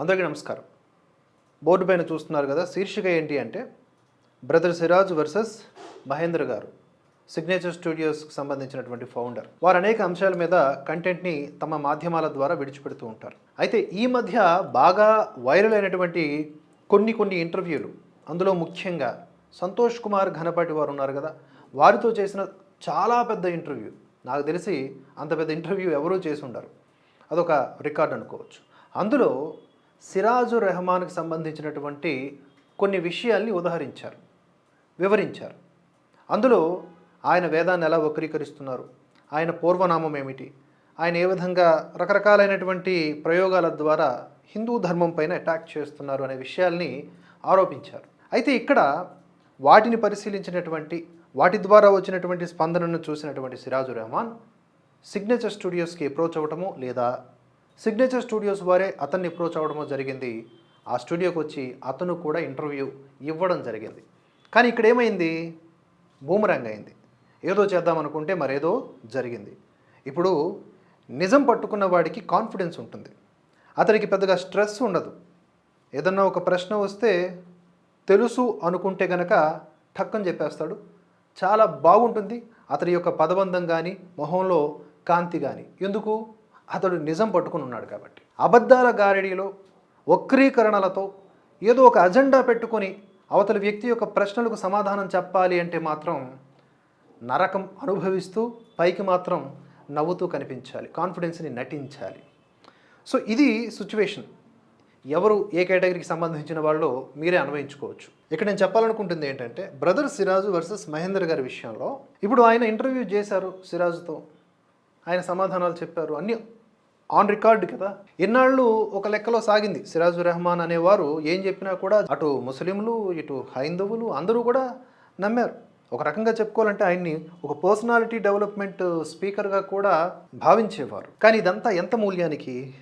అందరికీ నమస్కారం. బోర్డు పైన చూస్తున్నారు కదా శీర్షిక ఏంటి అంటే బ్రదర్ సిరాజ్ వర్సెస్ మహేంద్ర గారు సిగ్నేచర్ స్టూడియోస్కి సంబంధించినటువంటి ఫౌండర్ వారు అనేక అంశాల మీద కంటెంట్ని తమ మాధ్యమాల ద్వారా విడిచిపెడుతూ ఉంటారు. అయితే ఈ మధ్య బాగా వైరల్ అయినటువంటి కొన్ని కొన్ని ఇంటర్వ్యూలు అందులో ముఖ్యంగా సంతోష్ కుమార్ ఘనపాటి వారు ఉన్నారు కదా వారితో చేసిన చాలా పెద్ద ఇంటర్వ్యూ. నాకు తెలిసి అంత పెద్ద ఇంటర్వ్యూ ఎవరూ చేసి ఉండరు. అదొక రికార్డ్ అనుకోవచ్చు. అందులో సిరాజు రెహమాన్కి సంబంధించినటువంటి కొన్ని విషయాల్ని ఉదహరించారు వివరించారు. అందులో ఆయన వేదాన్ని ఎలా వక్రీకరిస్తున్నారు ఆయన పూర్వనామం ఏమిటి ఆయన ఏ విధంగా రకరకాలైనటువంటి ప్రయోగాల ద్వారా హిందూ ధర్మం పైన అటాక్ చేస్తున్నారు అనే విషయాల్ని ఆరోపించారు. అయితే ఇక్కడ వాటిని పరిశీలించినటువంటి వాటి ద్వారా వచ్చినటువంటి స్పందనను చూసినటువంటి సిరాజు రెహమాన్ సిగ్నేచర్ స్టూడియోస్కి అప్రోచ్ అవ్వటము లేదా సిగ్నేచర్ స్టూడియోస్ వారే అతన్ని అప్రోచ్ అవ్వడమో జరిగింది. ఆ స్టూడియోకి వచ్చి అతను కూడా ఇంటర్వ్యూ ఇవ్వడం జరిగింది. కానీ ఇక్కడ ఏమైంది? బూమరంగ్ అయింది. ఏదో చేద్దాం అనుకుంటే మరేదో జరిగింది. ఇప్పుడు నిజం పట్టుకున్న వాడికి కాన్ఫిడెన్స్ ఉంటుంది. అతనికి పెద్దగా స్ట్రెస్ ఉండదు. ఏదన్నా ఒక ప్రశ్న వస్తే తెలుసు అనుకుంటే గనక ఠక్కని చెప్పేస్తాడు. చాలా బాగుంటుంది. అతని యొక్క పదబంధం కానీ మొహంలో కాంతి కానీ ఎందుకు? అతడు నిజం పట్టుకుని ఉన్నాడు కాబట్టి. అబద్ధాల గారడీలో వక్రీకరణలతో ఏదో ఒక అజెండా పెట్టుకొని అవతల వ్యక్తి యొక్క ప్రశ్నలకు సమాధానం చెప్పాలి అంటే మాత్రం నరకం అనుభవిస్తూ పైకి మాత్రం నవ్వుతూ కనిపించాలి కాన్ఫిడెన్స్ని నటించాలి. సో ఇది సిచ్యువేషన్. ఎవరు ఏ కేటగిరీకి సంబంధించిన వాళ్ళు మీరే అన్వయించుకోవచ్చు. ఇక్కడ నేను చెప్పాలనుకుంటుంది ఏంటంటే బ్రదర్ సిరాజు వర్సెస్ మహేందర్ గారి విషయంలో ఇప్పుడు ఆయన ఇంటర్వ్యూ చేశారు సిరాజుతో. ఆయన సమాధానాలు చెప్పారు అన్నీ ఆన్ రికార్డ్ కదా. ఇన్నాళ్ళు ఒక లెక్కలో సాగింది. సిరాజు రెహమాన్ అనేవారు ఏం చెప్పినా కూడా అటు ముస్లింలు ఇటు హైందవులు అందరూ కూడా నమ్మారు. ఒక రకంగా చెప్పుకోవాలంటే ఆయన్ని ఒక పర్సనాలిటీ డెవలప్మెంట్ స్పీకర్గా కూడా భావించేవారు. కానీ ఇదంతా ఎంత మూల్యానికి?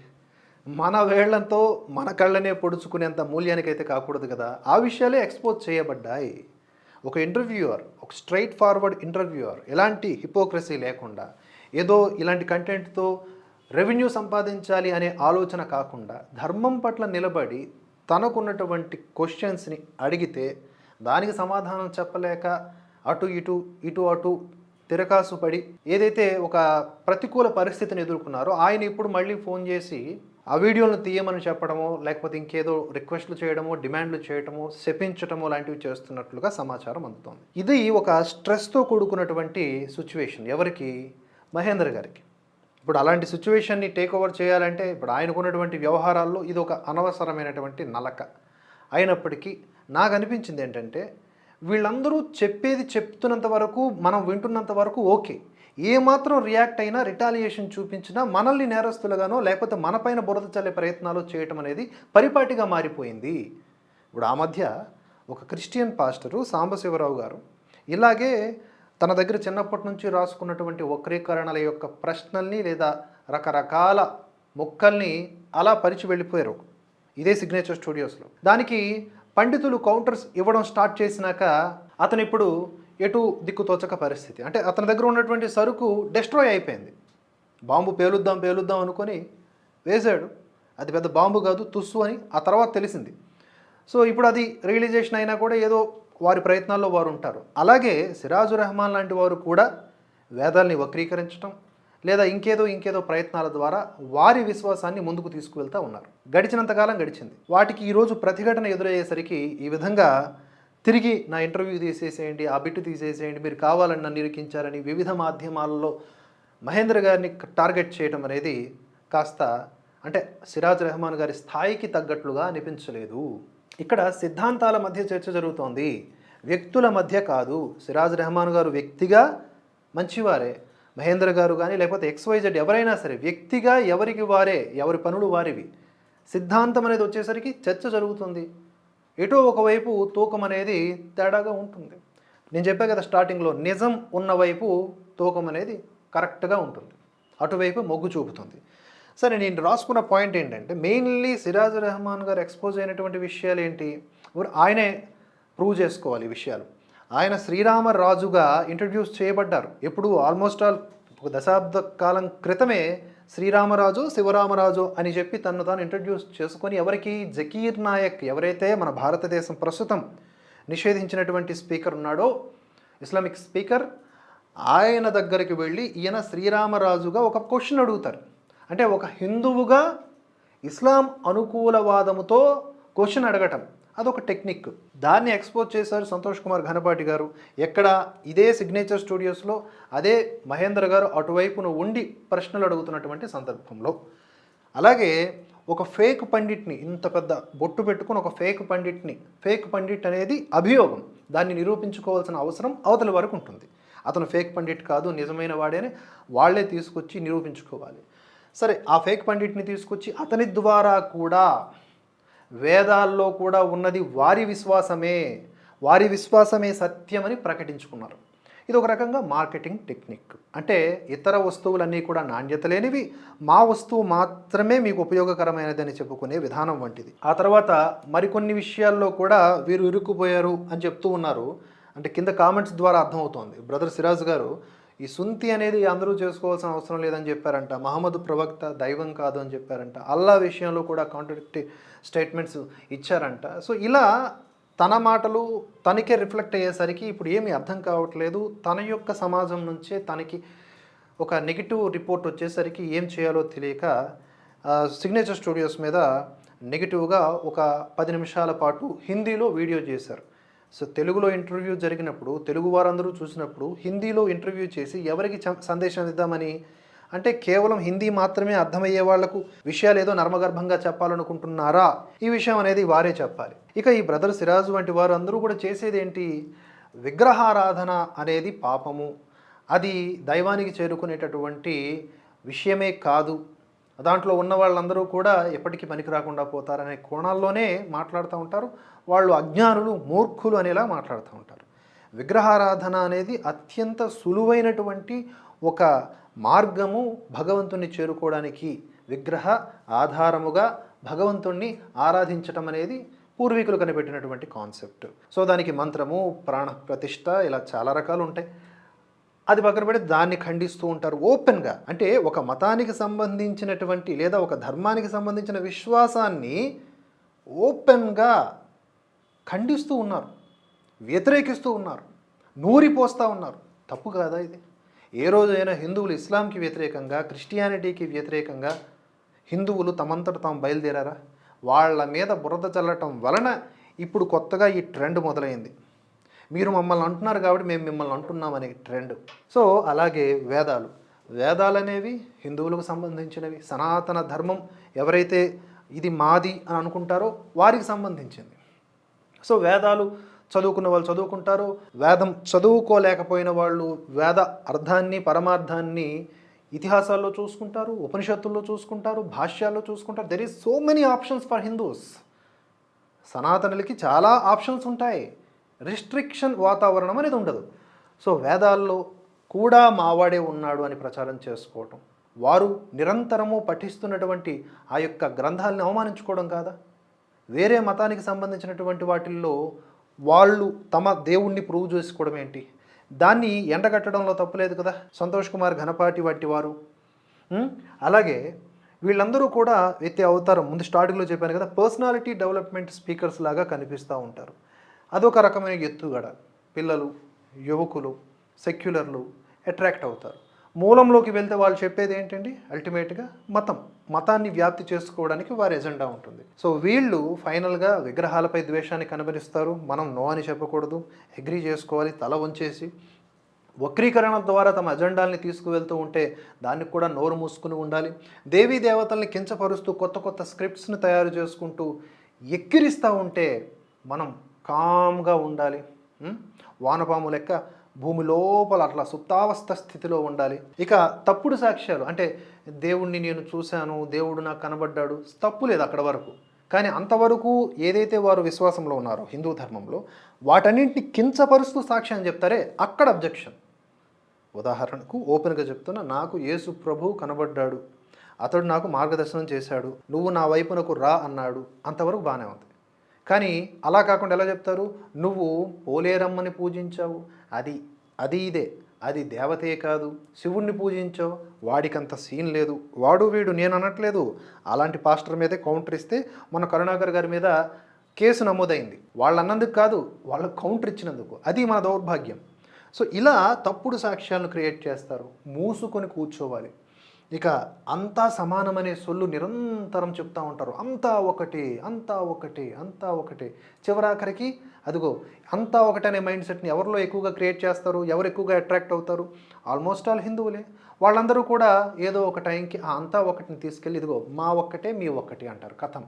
మన వేళ్ళతో మన కళ్ళనే పొడుచుకునేంత మూల్యానికి అయితే కాకూడదు కదా. ఆ విషయాలే ఎక్స్పోజ్ చేయబడ్డాయి. ఒక ఇంటర్వ్యూయర్ ఒక స్ట్రైట్ ఫార్వర్డ్ ఇంటర్వ్యూయర్ ఎలాంటి హిపోక్రసీ లేకుండా ఏదో ఇలాంటి కంటెంట్తో రెవెన్యూ సంపాదించాలి అనే ఆలోచన కాకుండా ధర్మం పట్ల నిలబడి తనకున్నటువంటి క్వశ్చన్స్ని అడిగితే దానికి సమాధానం చెప్పలేక అటు ఇటు ఇటు అటు తిరకాసు పడి ఏదైతే ఒక ప్రతికూల పరిస్థితిని ఎదుర్కొన్నారో ఆయన ఇప్పుడు మళ్ళీ ఫోన్ చేసి ఆ వీడియోలను తీయమని చెప్పడమో లేకపోతే ఇంకేదో రిక్వెస్ట్లు చేయడమో డిమాండ్లు చేయడమో శపించటమో లాంటివి చేస్తున్నట్లుగా సమాచారం అందుతోంది. ఇది ఒక స్ట్రెస్తో కూడుకున్నటువంటి సిచ్యువేషన్. ఎవరికి? మహేంద్ర గారికి. ఇప్పుడు అలాంటి సిచ్యువేషన్ని టేక్ ఓవర్ చేయాలంటే ఇప్పుడు ఆయనకున్నటువంటి వ్యవహారాల్లో ఇది ఒక అనవసరమైనటువంటి నలక. అయినప్పటికీ నాకు అనిపించింది ఏంటంటే వీళ్ళందరూ చెప్పేది చెప్తున్నంత వరకు మనం వింటున్నంత వరకు ఓకే. ఏమాత్రం రియాక్ట్ అయినా రిటాలియేషన్ చూపించినా మనల్ని నేరస్తులుగానో లేకపోతే మనపైన బురద చల్లే ప్రయత్నాలు చేయటం అనేది పరిపాటిగా మారిపోయింది. ఇప్పుడు ఆ మధ్య ఒక క్రిస్టియన్ పాస్టరు సాంబశివరావు గారు ఇలాగే తన దగ్గర చిన్నప్పటి నుంచి రాసుకున్నటువంటి వక్రీకరణల యొక్క ప్రశ్నల్ని లేదా రకరకాల ముక్కల్ని అలా పరిచి వెళ్ళిపోయారు ఇదే సిగ్నేచర్ స్టూడియోస్లో దానికి పండితులు కౌంటర్స్ ఇవ్వడం స్టార్ట్ చేసినాక అతను ఇప్పుడు ఎటు దిక్కు తోచక పరిస్థితి. అంటే అతని దగ్గర ఉన్నటువంటి సరుకు డెస్ట్రాయ్ అయిపోయింది. బాంబు పేలుద్దాం పేలుద్దాం అనుకొని వేశాడు. అది పెద్ద బాంబు కాదు తుస్సు అని ఆ తర్వాత తెలిసింది. సో ఇప్పుడు అది రియలైజేషన్ అయినా కూడా ఏదో వారి ప్రయత్నాల్లో వారు ఉంటారు. అలాగే సిరాజు రెహమాన్ లాంటి వారు కూడా వేదాల్ని వక్రీకరించడం లేదా ఇంకేదో ఇంకేదో ప్రయత్నాల ద్వారా వారి విశ్వాసాన్ని ముందుకు తీసుకువెళ్తూ ఉన్నారు. గడిచినంతకాలం గడిచింది. వాటికి ఈరోజు ప్రతిఘటన ఎదురయ్యేసరికి ఈ విధంగా తిరిగి నా ఇంటర్వ్యూ తీసేసేయండి ఆ బిట్టు తీసేసేయండి మీరు కావాలని నన్ను నిరూపించారని వివిధ మాధ్యమాలలో మహేంద్ర గారిని టార్గెట్ చేయడం అనేది కాస్త అంటే సిరాజ్ రెహమాన్ గారి స్థాయికి తగ్గట్లుగా అనిపించలేదు. ఇక్కడ సిద్ధాంతాల మధ్య చర్చ జరుగుతోంది. వ్యక్తుల మధ్య కాదు. సిరాజ్ రెహమాన్ గారు వ్యక్తిగా మంచివారే. మహేంద్ర గారు కానీ లేకపోతే ఎక్స్వైజెడ్ ఎవరైనా సరే వ్యక్తిగా ఎవరికి వారే ఎవరి పనులు వారివి. సిద్ధాంతం అనేది వచ్చేసరికి చర్చ జరుగుతుంది. ఎటో ఒకవైపు తూకం అనేది తేడాగా ఉంటుంది. నేను చెప్పా కదా స్టార్టింగ్లో నిజం ఉన్నవైపు తూకం అనేది కరెక్ట్గా ఉంటుంది. అటువైపు మొగ్గు చూపుతుంది. సరే నేను రాసుకున్న పాయింట్ ఏంటంటే మెయిన్లీ సిరాజ్ రెహమాన్ గారు ఎక్స్పోజ్ అయినటువంటి విషయాలు ఏంటి? ఆయనే ప్రూవ్ చేసుకోవాలి ఈ విషయాలు. ఆయన శ్రీరామ రాజుగా ఇంట్రడ్యూస్ చేయబడ్డారు. ఎప్పుడు ఆల్మోస్ట్ ఆల్ ఒక దశాబ్ద కాలం క్రితమే శ్రీరామరాజు శివరామరాజు అని చెప్పి తను తాను ఇంట్రడ్యూస్ చేసుకొని ఎవరికి? జకీర్ నాయక్ ఎవరైతే మన భారతదేశం ప్రస్తుతం నిషేధించినటువంటి స్పీకర్ ఉన్నాడో ఇస్లామిక్ స్పీకర్ ఆయన దగ్గరికి వెళ్ళి ఈయన శ్రీరామరాజుగా ఒక క్వశ్చన్ అడుగుతారు. అంటే ఒక హిందువుగా ఇస్లాం అనుకూలవాదముతో క్వశ్చన్ అడగటం అదొక టెక్నిక్. దాన్ని ఎక్స్పోజ్ చేశారు సంతోష్ కుమార్ ఘనపాటి గారు. ఎక్కడ ఇదే సిగ్నేచర్ స్టూడియోస్లో అదే మహేంద్ర గారు అటువైపున ఉండి ప్రశ్నలు అడుగుతున్నటువంటి సందర్భంలో. అలాగే ఒక ఫేక్ పండిట్ని ఇంత పెద్ద బొట్టు పెట్టుకుని ఒక ఫేక్ పండిట్ని ఫేక్ పండిట్ అనేది అభియోగం. దాన్ని నిరూపించుకోవాల్సిన అవసరం అవతల వరకు ఉంటుంది. అతను ఫేక్ పండిట్ కాదు నిజమైన వాడేని వాళ్ళే తీసుకొచ్చి నిరూపించుకోవాలి. సరే ఆ ఫేక్ పండిట్ని తీసుకొచ్చి అతని ద్వారా కూడా వేదాల్లో కూడా ఉన్నది వారి విశ్వాసమే వారి విశ్వాసమే సత్యమని ప్రకటించుకున్నారు. ఇది ఒక రకంగా మార్కెటింగ్ టెక్నిక్. అంటే ఇతర వస్తువులన్నీ కూడా నాణ్యత లేనివి మా వస్తువు మాత్రమే మీకు ఉపయోగకరమైనదని చెప్పుకునే విధానం వంటిది. ఆ తర్వాత మరికొన్ని విషయాల్లో కూడా వీరు ఇరుక్కుపోయారు అని చెప్తూ ఉన్నారు. అంటే కింద కామెంట్స్ ద్వారా అర్థమవుతోంది. బ్రదర్ సిరాజ్ గారు ఈ సుంతి అనేది అందరూ చేసుకోవాల్సిన అవసరం లేదని చెప్పారంట. మహమ్మద్ ప్రవక్త దైవం కాదు అని చెప్పారంట. అల్లా విషయంలో కూడా కాంట్రడిక్ట్ స్టేట్మెంట్స్ ఇచ్చారంట. సో ఇలా తన మాటలు తనకే రిఫ్లెక్ట్ అయ్యేసరికి ఇప్పుడు ఏమీ అర్థం కావట్లేదు. తన యొక్క సమాజం నుంచే తనకి ఒక నెగిటివ్ రిపోర్ట్ వచ్చేసరికి ఏం చేయాలో తెలియక సిగ్నేచర్ స్టూడియోస్ మీద నెగిటివ్గా ఒక పది నిమిషాల పాటు హిందీలో వీడియో చేశారు. సో తెలుగులో ఇంటర్వ్యూ జరిగినప్పుడు తెలుగు వారందరూ చూసినప్పుడు హిందీలో ఇంటర్వ్యూ చేసి ఎవరికి సందేశం ఇద్దామని అంటే కేవలం హిందీ మాత్రమే అర్థమయ్యే వాళ్ళకు విషయాలు ఏదో నర్మగర్భంగా చెప్పాలనుకుంటున్నారా? ఈ విషయం అనేది వారే చెప్పాలి. ఇక ఈ బ్రదర్ సిరాజు వంటి వారు అందరూ కూడా చేసేది ఏంటి? విగ్రహారాధన అనేది పాపము. అది దైవానికి చేరుకునేటటువంటి విషయమే కాదు. దాంట్లో ఉన్న వాళ్ళందరూ కూడా ఎప్పటికీ పనికి రాకుండా పోతారనే కోణాల్లోనే మాట్లాడుతూ ఉంటారు. వాళ్ళు అజ్ఞానులు మూర్ఖులు అనేలా మాట్లాడుతూ ఉంటారు. విగ్రహారాధన అనేది అత్యంత సులువైనటువంటి ఒక మార్గము భగవంతుణ్ణి చేరుకోవడానికి. విగ్రహ ఆధారముగా భగవంతుణ్ణి ఆరాధించటం అనేది పూర్వీకులు కనిపెట్టినటువంటి కాన్సెప్ట్. సో దానికి మంత్రము ప్రాణ ప్రతిష్ట ఇలా చాలా రకాలు ఉంటాయి. అది పక్కన పెట్టి దాన్ని ఖండిస్తూ ఉంటారు ఓపెన్గా. అంటే ఒక మతానికి సంబంధించినటువంటి లేదా ఒక ధర్మానికి సంబంధించిన విశ్వాసాన్ని ఓపెన్గా ఖండిస్తూ ఉన్నారు. వ్యతిరేకిస్తూ ఉన్నారు. నూరిపోస్తూ ఉన్నారు. తప్పు కాదా ఇది? ఏ రోజైనా హిందువులు ఇస్లాంకి వ్యతిరేకంగా క్రిస్టియానిటీకి వ్యతిరేకంగా హిందువులు తమంతట తాము బయలుదేరారా? వాళ్ళ మీద బురద చల్లటం వలన ఇప్పుడు కొత్తగా ఈ ట్రెండ్ మొదలైంది. మీరు మమ్మల్ని అంటున్నారు కాబట్టి మేము మిమ్మల్ని అంటున్నాం అనే ట్రెండ్. సో అలాగే వేదాలు. వేదాలు అనేవి హిందువులకు సంబంధించినవి. సనాతన ధర్మం ఎవరైతే ఇది మాది అని అనుకుంటారో వారికి సంబంధించింది. సో వేదాలు చదువుకున్న వాళ్ళు చదువుకుంటారు. వేదం చదువుకోలేకపోయిన వాళ్ళు వేద అర్థాన్ని పరమార్థాన్ని ఇతిహాసాల్లో చూసుకుంటారు ఉపనిషత్తుల్లో చూసుకుంటారు భాష్యాల్లో చూసుకుంటారు. There is so many options for Hindus సనాతనులకి చాలా ఆప్షన్స్ ఉంటాయి. రిస్ట్రిక్షన్ వాతావరణం అనేది ఉండదు. సో వేదాల్లో కూడా మావాడే ఉన్నాడు అని ప్రచారం చేసుకోవటం. వారు నిరంతరము పఠిస్తున్నటువంటి ఆ యొక్క గ్రంథాలను అవమానించుకోవడం కాదా? వేరే మతానికి సంబంధించినటువంటి వాటిల్లో వాళ్ళు తమ దేవుణ్ణి ప్రూవ్ చేసుకోవడం ఏంటి? దాన్ని ఎండగట్టడంలో తప్పులేదు కదా? సంతోష్ కుమార్ ఘనపాటి వంటి వారు. అలాగే వీళ్ళందరూ కూడా వ్యక్తి అవతారం ముందు స్టార్టింగ్లో చెప్పాను కదా పర్సనాలిటీ డెవలప్మెంట్ స్పీకర్స్ లాగా కనిపిస్తూ ఉంటారు. అదొక రకమైన ఎత్తుగడ పిల్లలు యువకులు సెక్యులర్లు అట్రాక్ట్ అవుతారు. మూలంలోకి వెళ్తే వాళ్ళు చెప్పేది ఏంటండి? అల్టిమేట్గా మతం. మతాన్ని వ్యాప్తి చేసుకోవడానికి వారి ఎజెండా ఉంటుంది. సో వీళ్ళు ఫైనల్గా విగ్రహాలపై ద్వేషాన్ని కనబరిస్తారు. మనం నో అని చెప్పకూడదు. అగ్రీ చేసుకోవాలి. తల వంచేసి వక్రీకరణ ద్వారా తమ అజెండాల్ని తీసుకువెళ్తూ ఉంటే దానికి కూడా నోరు మూసుకుని ఉండాలి. దేవీ దేవతల్ని కించపరుస్తూ కొత్త కొత్త స్క్రిప్ట్స్ని తయారు చేసుకుంటూ ఎక్కిరిస్తూ ఉంటే మనం కామ్గా ఉండాలి. వానపాము లెక్క భూమి లోపల అట్లా సుప్తావస్థ స్థితిలో ఉండాలి. ఇక తప్పుడు సాక్ష్యాలు అంటే దేవుణ్ణి నేను చూశాను దేవుడు నాకు కనబడ్డాడు తప్పు లేదు అక్కడ వరకు. కానీ అంతవరకు ఏదైతే వారు విశ్వాసంలో ఉన్నారో హిందూ ధర్మంలో వాటన్నింటిని కించపరుస్తూ సాక్ష్యం చెప్తారే అక్కడ అబ్జెక్షన్ ఉదాహరణకు ఓపెన్గా చెప్తున్నా నాకు యేసు ప్రభు కనబడ్డాడు. అతడు నాకు మార్గదర్శనం చేశాడు. నువ్వు నా వైపునకు రా అన్నాడు. అంతవరకు బాగానే ఉంది. కానీ అలా కాకుండా ఎలా చెప్తారు? నువ్వు పోలేరమ్మని పూజించావు. అది అది ఇదే. అది దేవతే కాదు. శివుణ్ణి పూజించో వాడికంత సీన్ లేదు. వాడు వీడు నేను అనట్లేదు. అలాంటి పాస్టర్ మీదే కౌంటర్ ఇస్తే మన కరుణాకర్ గారి మీద కేసు నమోదైంది. వాళ్ళు అన్నందుకు కాదు వాళ్ళ కౌంటర్ ఇచ్చినందుకు. అది మన దౌర్భాగ్యం. సో ఇలా తప్పుడు సాక్ష్యాలను క్రియేట్ చేస్తారు. మూసుకొని కూర్చోవాలి. ఇక అంతా సమానమనే సొల్లు నిరంతరం చెప్తా ఉంటారు. అంతా ఒకటి అంతా ఒకటి అంతా ఒకటి. చివరాఖరికి అదిగో అంతా ఒకటనే మైండ్ సెట్ని ఎవరిలో ఎక్కువగా క్రియేట్ చేస్తారు? ఎవరు ఎక్కువగా అట్రాక్ట్ అవుతారు? ఆల్మోస్ట్ ఆల్ హిందువులే. వాళ్ళందరూ కూడా ఏదో ఒక టైంకి "ఆ, అంతా ఒకటిని తీసుకెళ్ళి ఇదిగో మా ఒక్కటే మీ ఒక్కటి అంటారు కథం.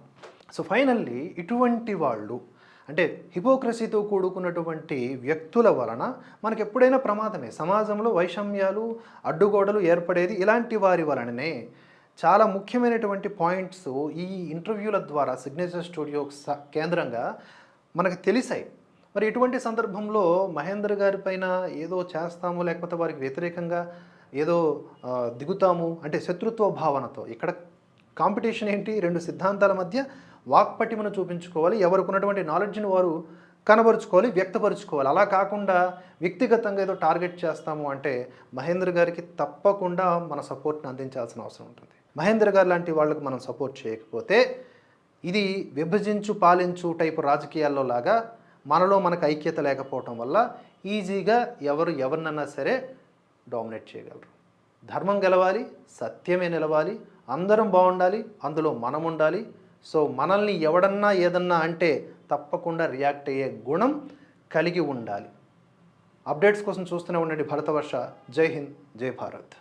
సో ఫైనల్లీ ఇటువంటి వాళ్ళు అంటే హిపోక్రసీతో కూడుకున్నటువంటి వ్యక్తుల వలన మనకు ఎప్పుడైనా ప్రమాదమే. సమాజంలో వైషమ్యాలు అడ్డుగోడలు ఏర్పడేది ఇలాంటి వారి వలననే చాలా ముఖ్యమైనటువంటి పాయింట్స్ ఈ ఇంటర్వ్యూల ద్వారా సిగ్నేచర్ స్టూడియో కేంద్రంగా మనకు తెలిసాయి. మరి ఇటువంటి సందర్భంలో మహేందర్ గారి పైన ఏదో చేస్తాము లేకపోతే వారికి వ్యతిరేకంగా ఏదో దిగుతాము అంటే శత్రుత్వ భావనతో. ఇక్కడ కాంపిటీషన్ ఏంటి? రెండు సిద్ధాంతాల మధ్య వాక్పటిమను చూపించుకోవాలి. ఎవరికి ఉన్నటువంటి నాలెడ్జ్ని వారు కనబరుచుకోవాలి వ్యక్తపరుచుకోవాలి. అలా కాకుండా వ్యక్తిగతంగా ఏదో టార్గెట్ చేస్తాము అంటే మహేంద్ర గారికి తప్పకుండా మన సపోర్ట్ని అందించాల్సిన అవసరం ఉంటుంది. మహేంద్ర గారు లాంటి వాళ్ళకు మనం సపోర్ట్ చేయకపోతే ఇది విభజించు పాలించు టైపు రాజకీయాల్లో లాగా మనలో మనకు ఐక్యత లేకపోవటం వల్ల ఈజీగా ఎవరు ఎవరినన్నా సరే డామినేట్ చేయగలరు. ధర్మం గెలవాలి సత్యమే నిలవాలి అందరం బాగుండాలి అందులో మనం ఉండాలి సో మనల్ని ఎవడన్నా ఏదన్నా అంటే తప్పకుండా రియాక్ట్ అయ్యే గుణం కలిగి ఉండాలి. అప్డేట్స్ కోసం చూస్తూనే ఉండండి భరతవర్ష. జై హింద్ జై భారత్.